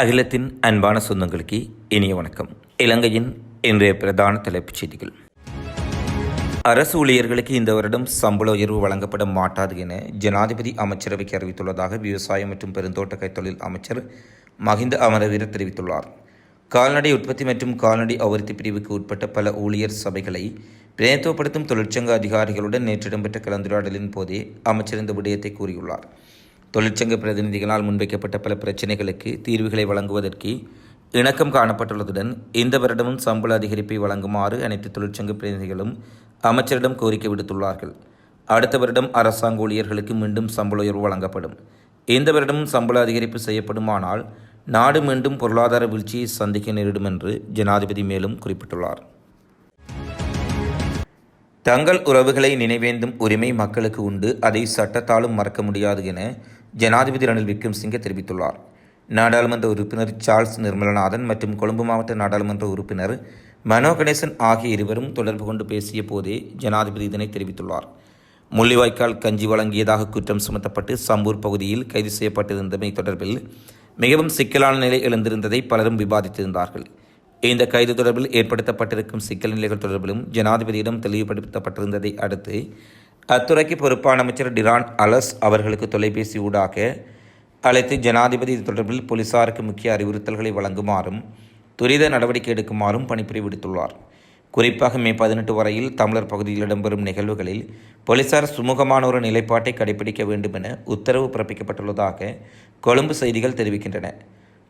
அகிலத்தின் அன்பான சொந்தங்களுக்கு இனிய வணக்கம். இலங்கையின் இன்றைய பிரதான தலைப்புச் செய்திகள். அரசு ஊழியர்களுக்கு இந்த வருடம் சம்பள உயர்வு வழங்கப்பட மாட்டாது என ஜனாதிபதி அமைச்சரவைக்கு அறிவித்துள்ளதாக விவசாயம் மற்றும் பெருந்தோட்ட கைத்தொழில் அமைச்சர் மஹிந்த அமரவீர தெரிவித்துள்ளார். கால்நடை உற்பத்தி மற்றும் கால்நடை அபிவிருத்தி பிரிவுக்கு உட்பட்ட பல ஊழியர் சபைகளை பிரதித்துவப்படுத்தும் தொழிற்சங்க அதிகாரிகளுடன் நேற்று இடம்பெற்ற கலந்துரையாடலின் போதே அமைச்சர் இந்த விடயத்தை கூறியுள்ளார். தொழிற்சங்க பிரதிநிதிகளால் முன்வைக்கப்பட்ட பல பிரச்சினைகளுக்கு தீர்வுகளை வழங்குவதற்கு இணக்கம் காணப்பட்டுள்ளதுடன் இந்த வருடமும் சம்பள அதிகரிப்பை வழங்குமாறு அனைத்து தொழிற்சங்க பிரதிநிதிகளும் அமைச்சரிடம் கோரிக்கை விடுத்துள்ளார்கள். அடுத்த வருடம் அரசாங்க ஊழியர்களுக்கு மீண்டும் சம்பள உயர்வு வழங்கப்படும். இந்த வருடமும் சம்பள அதிகரிப்பு செய்யப்படுமானால் நாடு மீண்டும் பொருளாதார வீழ்ச்சியை சந்திக்க நேரிடும் என்று ஜனாதிபதி மேலும் குறிப்பிட்டுள்ளார். தங்கள் உறவுகளை நினைவேந்தும் உரிமை மக்களுக்கு உண்டு. அதை சட்டத்தாலும் மறக்க முடியாது என ஜனாதிபதி ரணில் விக்ரம்சிங்கே தெரிவித்துள்ளார். நாடாளுமன்ற உறுப்பினர் சார்ல்ஸ் நிர்மலநாதன் மற்றும் கொழும்பு மாவட்ட நாடாளுமன்ற உறுப்பினர் மனோ கணேசன் ஆகிய இருவரும் தொடர்பு கொண்டு பேசிய போதே ஜனாதிபதி இதனை தெரிவித்துள்ளார். முள்ளிவாய்க்கால் கஞ்சி வழங்கியதாக குற்றம் சுமத்தப்பட்டு சம்பூர் பகுதியில் கைது செய்யப்பட்டிருந்தமை தொடர்பில் மிகவும் சிக்கலான நிலை எழுந்திருந்ததை பலரும் விவாதித்திருந்தார்கள். இந்த கைது தொடர்பில் ஏற்படுத்தப்பட்டிருக்கும் சிக்கல் நிலைகள் தொடர்பிலும் ஜனாதிபதியிடம் தெளிவுபடுத்தப்பட்டிருந்ததை அடுத்து அத்துறைக்கு பொறுப்பான அமைச்சர் டிரான் அலஸ் அவர்களுக்கு தொலைபேசி ஊடாக அழைத்து ஜனாதிபதி இது தொடர்பில் போலீசாருக்கு முக்கிய அறிவுறுத்தல்களை வழங்குமாறும் துரித நடவடிக்கை எடுக்குமாறும் பணிப்புரை விடுத்துள்ளார் குறிப்பாக மே பதினெட்டு வரையில் தமிழர் பகுதியில் இடம்பெறும் நிகழ்வுகளில் போலீசார் சுமூகமான ஒரு நிலைப்பாட்டை கடைபிடிக்க வேண்டும் என உத்தரவு பிறப்பிக்கப்பட்டுள்ளதாக கொழும்பு செய்திகள் தெரிவிக்கின்றன.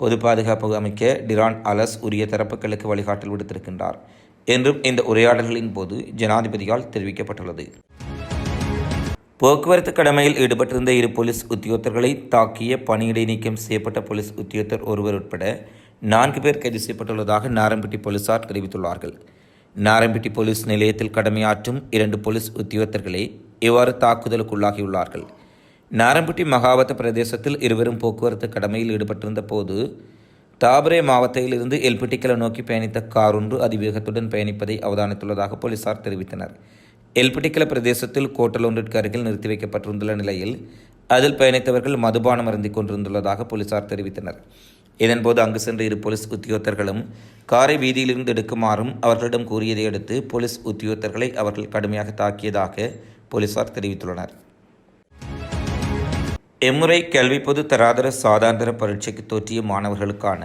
பொது பாதுகாப்பு அமைக்க டிரான் அலஸ் உரிய தரப்புகளுக்கு வழிகாட்டல் விடுத்திருக்கின்றார் என்றும் இந்த உரையாடல்களின் போது ஜனாதிபதியால் தெரிவிக்கப்பட்டுள்ளது. போக்குவரத்து கடமையில் ஈடுபட்டிருந்த இரு போலீஸ் உத்தியோகத்தர்களை தாக்கிய பணியிடை நீக்கம் செய்யப்பட்ட போலீஸ் உத்தியோகத்தர் ஒருவர் உட்பட நான்கு பேர் கைது செய்யப்பட்டுள்ளதாக நாரம்பட்டி போலீசார் தெரிவித்துள்ளார்கள். நாரம்பட்டி போலீஸ் நிலையத்தில் கடமையாற்றும் இரண்டு போலீஸ் உத்தியோகத்தர்களே இவ்வாறு தாக்குதலுக்குள்ளாகியுள்ளார்கள். நாரம்பட்டி மகாவத்த பிரதேசத்தில் இருவரும் போக்குவரத்து கடமையில் ஈடுபட்டிருந்த போது தாபரே மாவட்டத்திலிருந்து எல்பிட்டிக்கலை நோக்கி பயணித்த கார் ஒன்று அதிவேகத்துடன் பயணிப்பதை அவதானித்துள்ளதாக போலீசார் தெரிவித்தனர். எல்பட்டிக்கல பிரதேசத்தில் கோட்டல் ஒன்றிற்கு அருகில் நிறுத்தி வைக்கப்பட்டிருந்துள்ள நிலையில் அதில் பயணித்தவர்கள் மதுபானம் அருந்திக் கொண்டிருந்துள்ளதாக போலீசார் தெரிவித்தனர். இதன்போது அங்கு சென்ற இரு போலீஸ் உத்தியோகத்தர்களும் காரை வீதியிலிருந்து எடுக்குமாறும் அவர்களிடம் கூறியதை அடுத்து போலீஸ் உத்தியோகத்தர்களை அவர்கள் கடுமையாக தாக்கியதாக போலீசார் தெரிவித்துள்ளனர். எம்முறை கல்வி பொது தராதர சாதாரண பரீட்சைக்கு தோற்றிய மாணவர்களுக்கான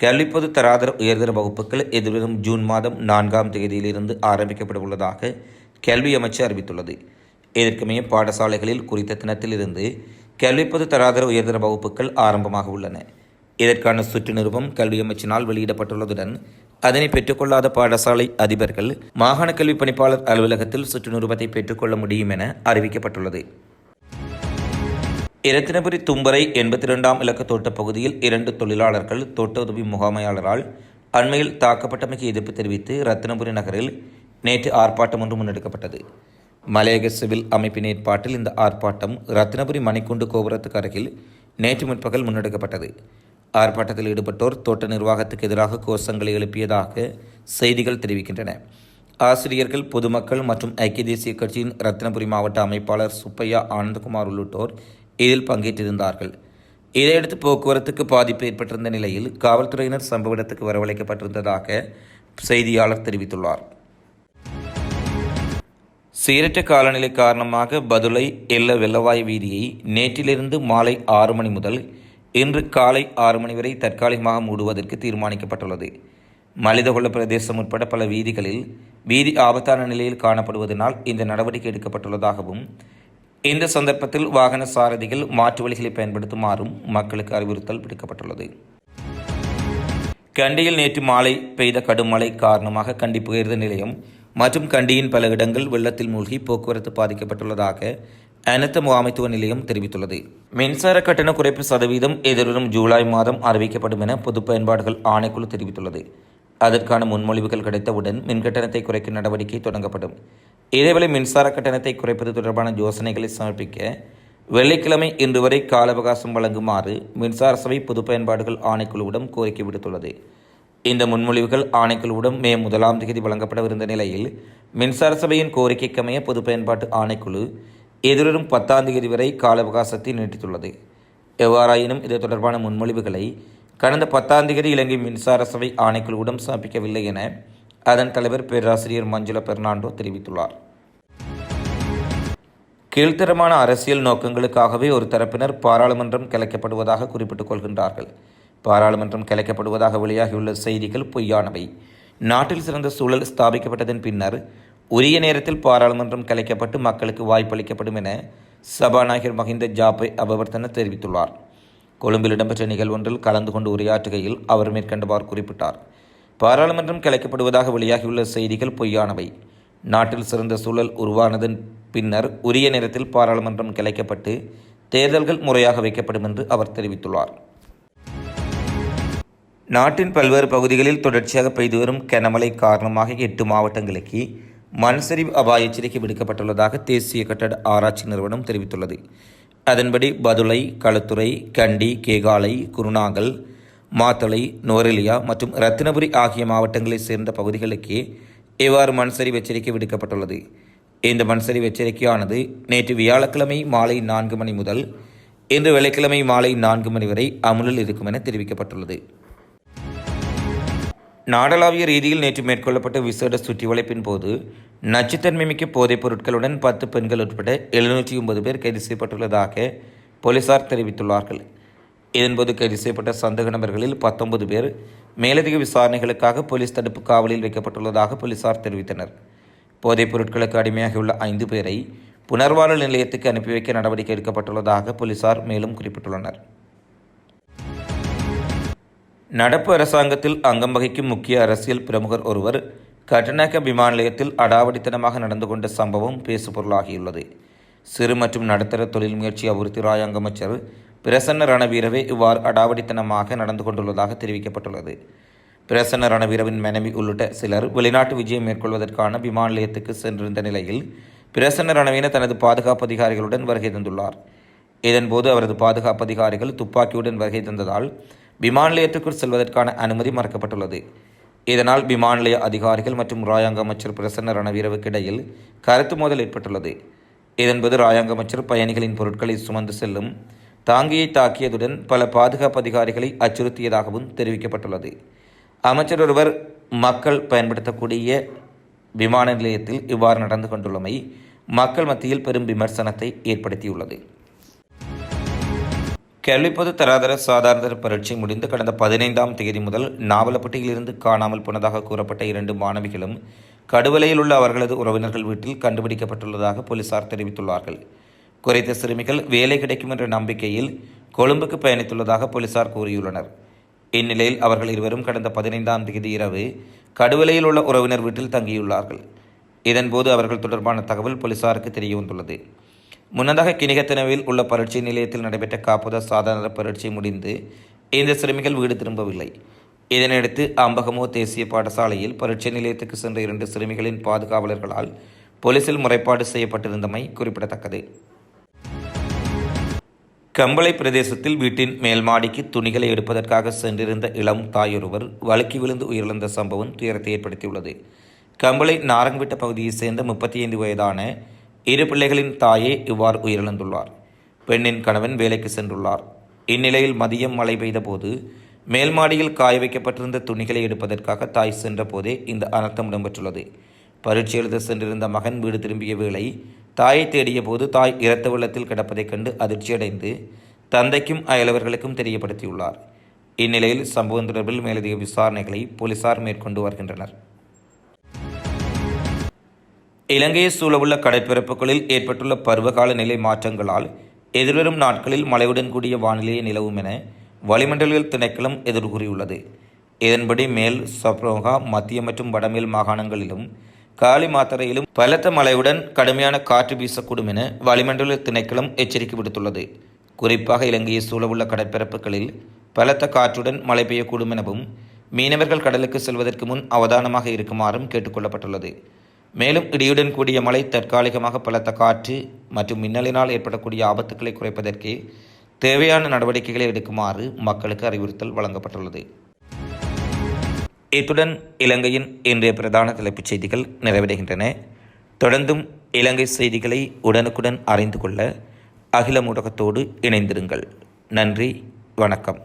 கல்வி பொது தராதர உயர்தர வகுப்புகள் எதிர்வரும் ஜூன் மாதம் நான்காம் தேதியிலிருந்து ஆரம்பிக்கப்பட உள்ளதாக கல்வி அமைச்சு அறிவித்துள்ளது. ஏற்கனவே பாடசாலைகளில் குறித்த தினத்திலிருந்து கல்வி பொது தராதர உயர்தர வகுப்புகள் ஆரம்பமாக உள்ளன. இதற்கான சுற்று நிறுவம் கல்வி அமைச்சினால் வெளியிடப்பட்டுள்ளதுடன் அதனை பெற்றுக்கொள்ளாத பாடசாலை அதிபர்கள் மாகாண கல்வி பணிப்பாளர் அலுவலகத்தில் சுற்று நிறுவத்தை பெற்றுக்கொள்ள முடியும் என அறிவிக்கப்பட்டுள்ளது. இரத்தினபுரி தும்பரை எண்பத்தி ரெண்டாம் இலக்க தோட்ட பகுதியில் இரண்டு தொழிலாளர்கள் தோட்ட உதவி முகாமையாளரால் அண்மையில் தாக்கப்பட்டமைக்கு எதிர்ப்பு தெரிவித்து ரத்தினபுரி நகரில் நேற்று ஆர்ப்பாட்டம் ஒன்று முன்னெடுக்கப்பட்டது. மலையக சிவில் அமைப்பின் ஏற்பாட்டில் இந்த ஆர்ப்பாட்டம் ரத்தினபுரி மணிக்குண்டு கோபுரத்துக்கு அருகில் நேற்று முற்பகல் முன்னெடுக்கப்பட்டது. ஆர்ப்பாட்டத்தில் ஈடுபட்டோர் தோட்ட நிர்வாகத்துக்கு எதிராக கோஷங்களை எழுப்பியதாக செய்திகள் தெரிவிக்கின்றன. ஆசிரியர்கள் பொதுமக்கள் மற்றும் ஐக்கிய தேசிய கட்சியின் ரத்தினபுரி மாவட்ட அமைப்பாளர் சுப்பையா ஆனந்தகுமார் உள்ளிட்டோர் இதில் பங்கேற்றிருந்தார்கள். இதையடுத்து போக்குவரத்துக்கு பாதிப்பு ஏற்பட்டிருந்த நிலையில் காவல்துறையினர் சம்பவ இடத்துக்கு வரவழைக்கப்பட்டிருந்ததாக செய்தியாளர் தெரிவித்துள்ளார். சீரற்ற காலநிலை காரணமாக பதுளை எல்ல வெள்ளவாய் வீதியை நேற்றிலிருந்து மாலை ஆறு மணி முதல் இன்று காலை ஆறு மணி வரை தற்காலிகமாக மூடுவதற்கு தீர்மானிக்கப்பட்டுள்ளது. மலிதகொள்ள பிரதேசம் உட்பட பல வீதிகளில் வீதி ஆபத்தான நிலையில் காணப்படுவதனால் இந்த நடவடிக்கை எடுக்கப்பட்டுள்ளதாகவும் இந்த சந்தர்ப்பத்தில் வாகன சாரதிகள் மாற்று வழிகளை பயன்படுத்துமாறும் மக்களுக்கு அறிவுறுத்தல் விடுக்கப்பட்டுள்ளது. கண்டியில் நேற்று மாலை பெய்த கடும் மழை காரணமாக கண்டி புகையிரத நிலையம் மற்றும் கண்டியின் பல இடங்கள் வெள்ளத்தில் மூழ்கி போக்குவரத்து பாதிக்கப்பட்டுள்ளதாக அனைத்து முகாமைத்துவ நிலையம் தெரிவித்துள்ளது. மின்சார கட்டண குறைப்பு சதவீதம் எதிர்வரும் ஜூலை மாதம் அறிவிக்கப்படும் என பொது பயன்பாடுகள் ஆணைக்குழு தெரிவித்துள்ளது. அதற்கான முன்மொழிவுகள் கிடைத்தவுடன் மின்கட்டணத்தை குறைக்கும் நடவடிக்கை தொடங்கப்படும். இதேவேளை மின்சார கட்டணத்தை குறைப்பது தொடர்பான யோசனைகளை சமர்ப்பிக்க வெள்ளிக்கிழமை இன்று வரை கால அவகாசம் வழங்குமாறு மின்சார சபை பொது பயன்பாடுகள் ஆணைக்குழுவிடம் கோரிக்கை விடுத்துள்ளது. இந்த முன்மொழிவுகள் ஆணைக்குழுவிடம் மே முதலாம் தேதி வழங்கப்படவிருந்த நிலையில் மின்சார சபையின் கோரிக்கைக்கமைய பொது பயன்பாட்டு ஆணைக்குழு எதிர்வரும் பத்தாம் தேதி வரை கால அவகாசத்தை நீட்டித்துள்ளது. எவ்வாறாயினும் இது தொடர்பான முன்மொழிவுகளை கடந்த பத்தாம் தேதி இலங்கை மின்சார சபை ஆணைக்குழுவிடம் சமர்ப்பிக்கவில்லை என அதன் தலைவர் பேராசிரியர் மஞ்சுள பெர்னாண்டோ தெரிவித்துள்ளார். கீழ்த்தரமான அரசியல் நோக்கங்களுக்காகவே ஒரு தரப்பினர் பாராளுமன்றம் கலைக்கப்படுவதாக குறிப்பிட்டுக் கொள்கின்றார்கள். பாராளுமன்றம் கலைக்கப்படுவதாக வெளியாகியுள்ள செய்திகள் பொய்யானவை. நாட்டில் சிறந்த சூழல் ஸ்தாபிக்கப்பட்டதன் பின்னர் உரிய நேரத்தில் பாராளுமன்றம் கலைக்கப்பட்டு மக்களுக்கு வாய்ப்பளிக்கப்படும் என சபாநாயகர் மஹிந்த ஜாபே அபவர்த்தன தெரிவித்துள்ளார். கொழும்பில் இடம்பெற்ற நிகழ்வொன்றில் கலந்து கொண்டு உரையாற்றுகையில் அவர் மேற்கண்டவாறு குறிப்பிட்டார். பாராளுமன்றம் கலைக்கப்படுவதாக வெளியாகியுள்ள செய்திகள் பொய்யானவை. நாட்டில் சிறந்த சூழல் உருவானதன் பின்னர் உரிய நேரத்தில் பாராளுமன்றம் கலைக்கப்பட்டு தேர்தல்கள் முறையாக வைக்கப்படும் என்று அவர் தெரிவித்துள்ளார். நாட்டின் பல்வேறு பகுதிகளில் தொடர்ச்சியாக பெய்து வரும் கனமழை காரணமாக எட்டு மாவட்டங்களுக்கு மண்சரிவு அபாய எச்சரிக்கை விடுக்கப்பட்டுள்ளதாக தேசிய கட்டட ஆராய்ச்சி நிறுவனம் தெரிவித்துள்ளது. அதன்படி பதுளை களுத்துறை கண்டி கேகாலை குருணாங்கல் மாத்தளை நோரெலியா மற்றும் ரத்தினபுரி ஆகிய மாவட்டங்களைச் சேர்ந்த பகுதிகளுக்கு இவ்வாறு மண்சரிவு எச்சரிக்கை விடுக்கப்பட்டுள்ளது. இந்த மண்சரிவு எச்சரிக்கையானது நேற்று வியாழக்கிழமை மாலை நான்கு மணி முதல் இன்று வெள்ளிக்கிழமை மாலை நான்கு மணி வரை அமுலில் இருக்கும் என தெரிவிக்கப்பட்டுள்ளது. நாடளாவிய ரீதியில் நேற்று மேற்கொள்ளப்பட்ட விசேட சுற்றி வளைப்பின் போது நச்சுத்தன்மை மிக்க போதைப் பொருட்களுடன் பத்து பெண்கள் உட்பட எழுநூற்றி ஒன்பது பேர் கைது செய்யப்பட்டுள்ளதாக போலீசார் தெரிவித்துள்ளார்கள். இதன்போது கைது செய்யப்பட்ட சந்தேக நபர்களில் பத்தொன்பது பேர் மேலதிக விசாரணைகளுக்காக போலீஸ் தடுப்பு காவலில் வைக்கப்பட்டுள்ளதாக போலீசார் தெரிவித்தனர். போதைப் பொருட்களுக்கு அடிமையாகியுள்ள ஐந்து பேரை புனர்வாழ்வு நிலையத்துக்கு அனுப்பி வைக்க நடவடிக்கை எடுக்கப்பட்டுள்ளதாக போலீசார் மேலும் குறிப்பிட்டுள்ளனர். நடப்பு அரசாங்கத்தில் அங்கம் வகிக்கும் முக்கிய அரசியல் பிரமுகர் ஒருவர் கட்டநாயக்க விமான நிலையத்தில் அடாவடித்தனமாக நடந்து கொண்ட சம்பவம் பேசுபொருளாகியுள்ளது. சிறு மற்றும் நடுத்தர தொழில் முயற்சி அபிவிருத்தி ராய் அமைச்சர் பிரசன்ன ரணவீரவே இவ்வாறு அடாவடித்தனமாக நடந்து கொண்டுள்ளதாக தெரிவிக்கப்பட்டுள்ளது. பிரசன்ன ரணவீரவின் மனைவி உள்ளிட்ட சிலர் வெளிநாட்டு விஜயம் மேற்கொள்வதற்கான விமான நிலையத்துக்கு சென்றிருந்த நிலையில் பிரசன்ன ரணவீன தனது பாதுகாப்பு அதிகாரிகளுடன் வருகை தந்துள்ளார். இதன்போது அவரது பாதுகாப்பு அதிகாரிகள் துப்பாக்கியுடன் வருகை தந்ததால் விமான நிலையத்திற்குள் செல்வதற்கான அனுமதி மறுக்கப்பட்டுள்ளது. இதனால் விமான நிலைய அதிகாரிகள் மற்றும் ராயாங்க அமைச்சர் பிரசன்ன ரணவீரவுக்கு இடையில் கருத்து மோதல் ஏற்பட்டுள்ளது. இதன்போது ராயாங்க அமைச்சர் பயணிகளின் பொருட்களை சுமந்து செல்லும் தாங்கியை தாக்கியதுடன் பல பாதுகாப்பு அதிகாரிகளை அச்சுறுத்தியதாகவும் தெரிவிக்கப்பட்டுள்ளது. அமைச்சர் ஒருவர் மக்கள் பயன்படுத்தக்கூடிய விமான நிலையத்தில் இவ்வாறு நடந்து கொண்டுள்ளமை மக்கள் மத்தியில் பெரும் விமர்சனத்தை ஏற்படுத்தியுள்ளது. கேள்விப்பது தராதர சாதாரண பரீட்சை முடிந்து கடந்த பதினைந்தாம் தேதி முதல் நாவலப்பட்டியிலிருந்து காணாமல் போனதாக கூறப்பட்ட இரண்டு மாணவிகளும் கடுவலையில் உள்ள அவர்களது உறவினர்கள் வீட்டில் கண்டுபிடிக்கப்பட்டுள்ளதாக போலீசார் தெரிவித்துள்ளார்கள். குறைத்த சிறுமிகள் வேலை கிடைக்கும் என்ற நம்பிக்கையில் கொழும்புக்கு பயணித்துள்ளதாக போலீசார் கூறியுள்ளனர். இந்நிலையில் அவர்கள் இருவரும் கடந்த பதினைந்தாம் தேதி இரவு கடுவலையில் உள்ள உறவினர் வீட்டில் தங்கியுள்ளார்கள். இதன்போது அவர்கள் தொடர்பான தகவல் போலீசாருக்கு தெரியவந்துள்ளது. முன்னதாக கிணிகத்தனவில் உள்ள பரீட்சை நிலையத்தில் நடைபெற்ற காப்புத சாதாரண பரட்சி முடிந்து இந்த சிறுமிகள் வீடு திரும்பவில்லை. இதனையடுத்து அம்பகமோ தேசிய பாடசாலையில் பரீட்சை நிலையத்துக்கு சென்ற இரண்டு சிறுமிகளின் பாதுகாவலர்களால் போலீசில் முறைப்பாடு செய்யப்பட்டிருந்தமை குறிப்பிடத்தக்கது. கம்பளை பிரதேசத்தில் வீட்டின் மேல் மாடிக்கு துணிகளை எடுப்பதற்காக சென்றிருந்த இளம் தாயொருவர் வழுக்கி விழுந்து உயிரிழந்த சம்பவம் துயரத்தை ஏற்படுத்தியுள்ளது. கம்பளை நாரங்கவிட்ட பகுதியைச் சேர்ந்த முப்பத்தி ஐந்து வயதான இரு பிள்ளைகளின் தாயே இவ்வாறு உயிரிழந்துள்ளார். பெண்ணின் கணவன் வேலைக்கு சென்றுள்ளார். இந்நிலையில் மதியம் மழை பெய்தபோது மேல்மாடியில் காய வைக்கப்பட்டிருந்த துணிகளை எடுப்பதற்காக தாய் சென்ற போதே இந்த அனர்த்தம் இடம்பெற்றுள்ளது. பரீட்சை எழுத சென்றிருந்த மகன் வீடு திரும்பிய வேளை தாயை தேடிய போது தாய் இரத்த வெள்ளத்தில் கிடப்பதைக் கண்டு அதிர்ச்சியடைந்து தந்தைக்கும் அயலவர்களுக்கும் தெரியப்படுத்தியுள்ளார். இந்நிலையில் சம்பவம் தொடர்பில் மேலதிக விசாரணைகளை போலீசார் மேற்கொண்டு வருகின்றனர். இலங்கையை சூழவுள்ள கடற்பரப்புகளில் ஏற்பட்டுள்ள பருவகால நிலை மாற்றங்களால் எதிர்வரும் நாட்களில் மழையுடன் கூடிய வானிலையை நிலவும் என வளிமண்டலியல் திணைக்களம் எதிர்கூறியுள்ளது. இதன்படி மேல் சப்ரோகா மத்திய மற்றும் வடமேல் மாகாணங்களிலும் காலி மாத்தரையிலும் பலத்த மழையுடன் கடுமையான காற்று வீசக்கூடும் என வளிமண்டல திணைக்களம் எச்சரிக்கை விடுத்துள்ளது. குறிப்பாக இலங்கையை சூழவுள்ள கடற்பரப்புகளில் பலத்த காற்றுடன் மழை பெய்யக்கூடும் எனவும் மீனவர்கள் கடலுக்கு செல்வதற்கு முன் அவதானமாக இருக்குமாறும் கேட்டுக்கொள்ளப்பட்டுள்ளது மேலும் இடியுடன் கூடிய மழை தற்காலிகமாக பலத்த காற்று மற்றும் மின்னலினால் ஏற்படக்கூடிய ஆபத்துக்களை குறைப்பதற்கு தேவையான நடவடிக்கைகளை எடுக்குமாறு மக்களுக்கு அறிவுறுத்தல் வழங்கப்பட்டுள்ளது. இத்துடன் இலங்கையின் இன்றைய பிரதான தலைப்புச் செய்திகள் நிறைவடைகின்றன. தொடர்ந்தும் இலங்கை செய்திகளை உடனுக்குடன் அறிந்து கொள்ள அகில ஊடகத்தோடு இணைந்திருங்கள். நன்றி வணக்கம்.